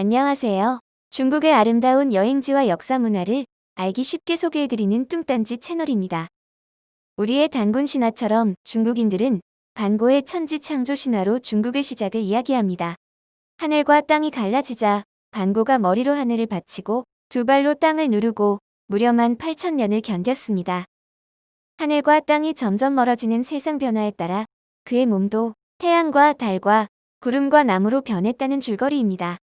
안녕하세요. 중국의 아름다운 여행지와 역사 문화를 알기 쉽게 소개해드리는 뚱딴지 채널입니다. 우리의 단군 신화처럼 중국인들은 반고의 천지 창조 신화로 중국의 시작을 이야기합니다. 하늘과 땅이 갈라지자 반고가 머리로 하늘을 받치고 두 발로 땅을 누르고 무려만 8천년을 견뎠습니다. 하늘과 땅이 점점 멀어지는 세상 변화에 따라 그의 몸도 태양과 달과 구름과 나무로 변했다는 줄거리입니다.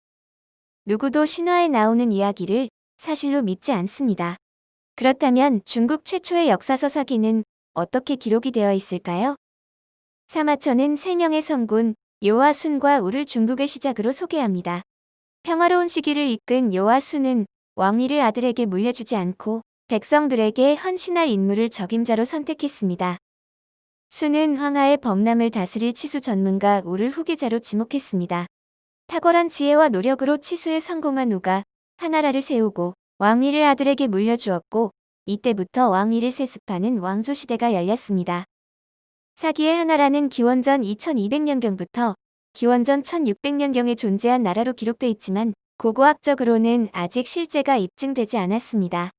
누구도 신화에 나오는 이야기를 사실로 믿지 않습니다. 그렇다면 중국 최초의 역사서 사기는 어떻게 기록이 되어 있을까요? 사마천은 세 명의 성군 요와 순과 우를 중국의 시작으로 소개합니다. 평화로운 시기를 이끈 요와 순은 왕위를 아들에게 물려주지 않고 백성들에게 헌신할 인물을 적임자로 선택했습니다. 순은 황하의 범람을 다스릴 치수 전문가 우를 후계자로 지목했습니다. 탁월한 지혜와 노력으로 치수에 성공한 우가 하나라를 세우고 왕위를 아들에게 물려주었고 이때부터 왕위를 세습하는 왕조 시대가 열렸습니다. 사기의 하나라는 기원전 2200년경부터 기원전 1600년경에 존재한 나라로 기록돼 있지만 고고학적으로는 아직 실제가 입증되지 않았습니다.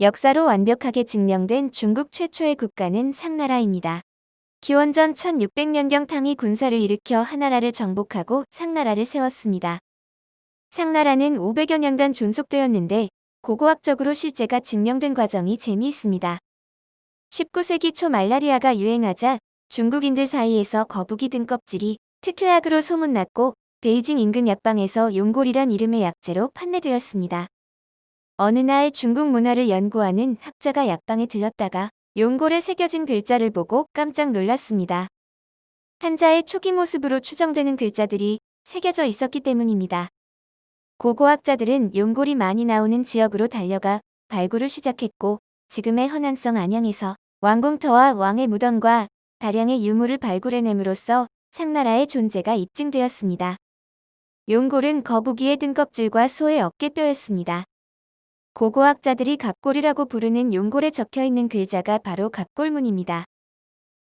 역사로 완벽하게 증명된 중국 최초의 국가는 상나라입니다. 기원전 1600년경 탕이 군사를 일으켜 하나라를 정복하고 상나라를 세웠습니다. 상나라는 500여 년간 존속되었는데 고고학적으로 실제가 증명된 과정이 재미있습니다. 19세기 초 말라리아가 유행하자 중국인들 사이에서 거북이 등껍질이 특효약으로 소문났고 베이징 인근 약방에서 용골이란 이름의 약재로 판매되었습니다. 어느 날 중국 문화를 연구하는 학자가 약방에 들렀다가 용골에 새겨진 글자를 보고 깜짝 놀랐습니다. 한자의 초기 모습으로 추정되는 글자들이 새겨져 있었기 때문입니다. 고고학자들은 용골이 많이 나오는 지역으로 달려가 발굴을 시작했고 지금의 허난성 안양에서 왕궁터와 왕의 무덤과 다량의 유물을 발굴해냄으로써 상나라의 존재가 입증되었습니다. 용골은 거북이의 등껍질과 소의 어깨뼈였습니다. 고고학자들이 갑골이라고 부르는 용골에 적혀있는 글자가 바로 갑골문입니다.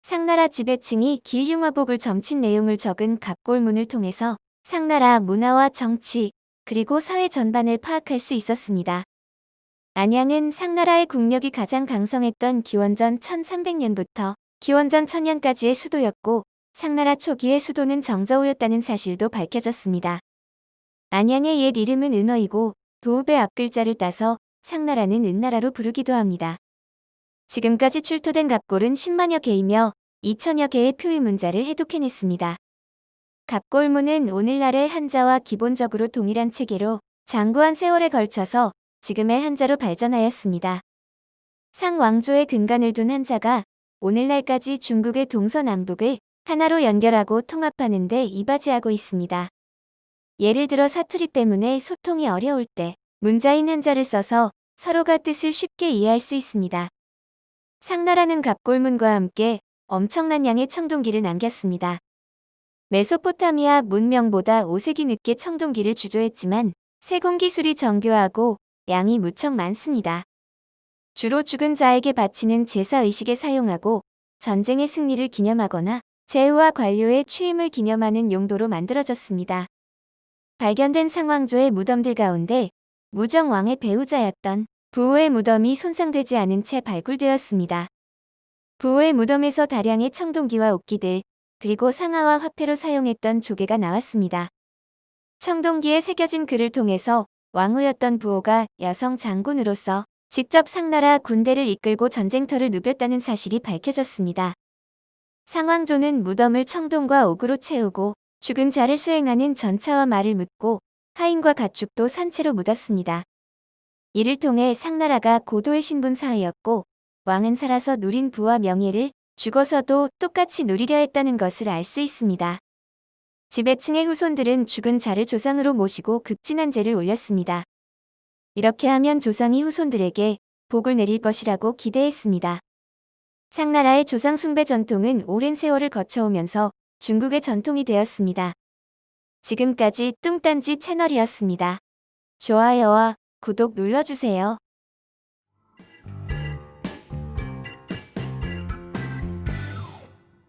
상나라 지배층이 길흉화복을 점친 내용을 적은 갑골문을 통해서 상나라 문화와 정치, 그리고 사회 전반을 파악할 수 있었습니다. 안양은 상나라의 국력이 가장 강성했던 기원전 1300년부터 기원전 1000년까지의 수도였고 상나라 초기의 수도는 정저우였다는 사실도 밝혀졌습니다. 안양의 옛 이름은 은어이고 도읍의 앞글자를 따서 상나라는 은나라로 부르기도 합니다. 지금까지 출토된 갑골은 10만여 개이며 2천여 개의 표의 문자를 해독해냈습니다. 갑골문은 오늘날의 한자와 기본적으로 동일한 체계로 장구한 세월에 걸쳐서 지금의 한자로 발전하였습니다. 상왕조의 근간을 둔 한자가 오늘날까지 중국의 동서남북을 하나로 연결하고 통합하는 데 이바지하고 있습니다. 예를 들어 사투리 때문에 소통이 어려울 때 문자인 한자를 써서 서로가 뜻을 쉽게 이해할 수 있습니다. 상나라는 갑골문과 함께 엄청난 양의 청동기를 남겼습니다. 메소포타미아 문명보다 5세기 늦게 청동기를 주조했지만 세공 기술이 정교하고 양이 무척 많습니다. 주로 죽은 자에게 바치는 제사 의식에 사용하고 전쟁의 승리를 기념하거나 제후와 관료의 취임을 기념하는 용도로 만들어졌습니다. 발견된 상왕조의 무덤들 가운데 무정왕의 배우자였던 부호의 무덤이 손상되지 않은 채 발굴되었습니다. 부호의 무덤에서 다량의 청동기와 옥기들, 그리고 상하와 화폐로 사용했던 조개가 나왔습니다. 청동기에 새겨진 글을 통해서 왕후였던 부호가 여성 장군으로서 직접 상나라 군대를 이끌고 전쟁터를 누볐다는 사실이 밝혀졌습니다. 상왕조는 무덤을 청동과 옥으로 채우고 죽은 자를 수행하는 전차와 말을 묻고 하인과 가축도 산채로 묻었습니다. 이를 통해 상나라가 고도의 신분 사회였고 왕은 살아서 누린 부와 명예를 죽어서도 똑같이 누리려 했다는 것을 알 수 있습니다. 지배층의 후손들은 죽은 자를 조상으로 모시고 극진한 제를 올렸습니다. 이렇게 하면 조상이 후손들에게 복을 내릴 것이라고 기대했습니다. 상나라의 조상 숭배 전통은 오랜 세월을 거쳐오면서 중국의 전통이 되었습니다. 지금까지 뚱딴지 채널이었습니다. 좋아요와 구독 눌러주세요.